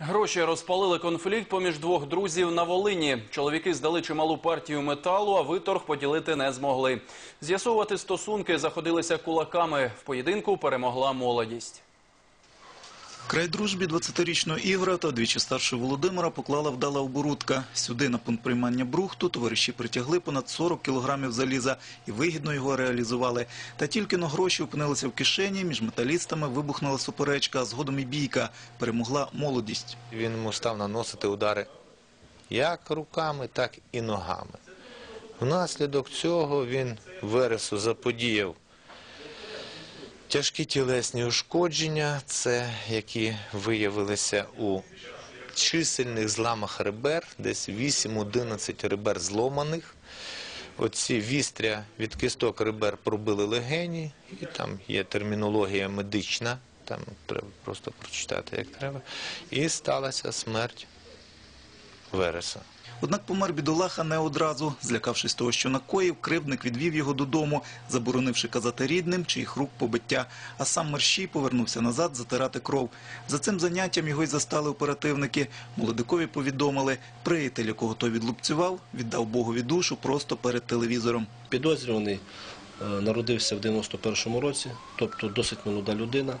Гроші розпалили конфлікт поміж двох друзів на Волині. Чоловіки здали чималу партію металу, а виторг поділити не змогли. З'ясовувати стосунки заходилися кулаками. В поєдинку перемогла молодість. Край дружбі 20-річного Ігора та двічі старшого Володимира поклала вдала оборудка. Сюди на пункт приймання брухту товариші притягли понад 40 кілограмів заліза і вигідно його реалізували. Та тільки но гроші опинилися в кишені, між металістами вибухнула суперечка, згодом і бійка. Перемогла молодість. Він йому став наносити удари як руками, так і ногами. Внаслідок цього він Вересу заподіяв тяжкі тілесні ушкодження, це які виявилися у чисельних зламах ребер, десь 8-11 ребер зломаних. Оці вістря від кісток ребер пробили легені, і там є термінологія медична, там треба просто прочитати, як треба. І сталася смерть Вереса. Однак помер бідолаха не одразу. Злякавшись того, що накоїв, кривдник відвів його додому, заборонивши казати рідним, чиїх рук побиття. А сам мерщій повернувся назад затирати кров. За цим заняттям його й застали оперативники. Молодикові повідомили, приятель, якого той відлупцював, віддав Богові душу просто перед телевізором. Підозрюваний народився в 91-му році, тобто досить молода людина.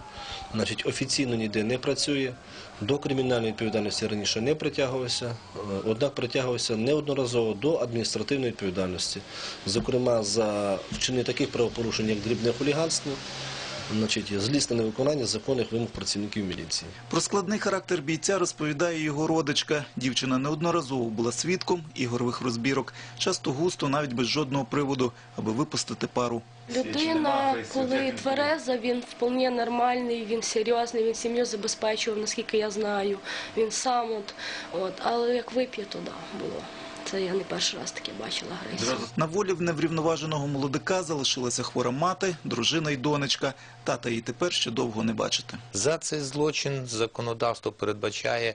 Значить, офіційно ніде не працює, до кримінальної відповідальності раніше не притягувався, е, однак притягувався неодноразово до адміністративної відповідальності, зокрема за вчинення таких правопорушень, як дрібне хуліганство, значить, злісне невиконання законних вимог працівників міліції. Про складний характер бійця розповідає його родичка. Дівчина неодноразово була свідком ігорових розбірок, часто густо, навіть без жодного приводу, аби випустити пару. Людина, коли твереза, він вполне нормальний, він серйозний, він сім'ю забезпечував, наскільки я знаю. Він сам от, от але як вип'є, то да, було. Це я не перший раз таке бачила агресію. На волі в неврівноваженого молодика залишилася хвора мати, дружина й донечка. Тата її тепер ще довго не бачити. За цей злочин законодавство передбачає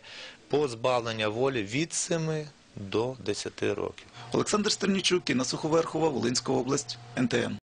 позбавлення волі від 7 до 10 років. Олександр Стернічук, Інна Суховерхова, Волинська область, НТН.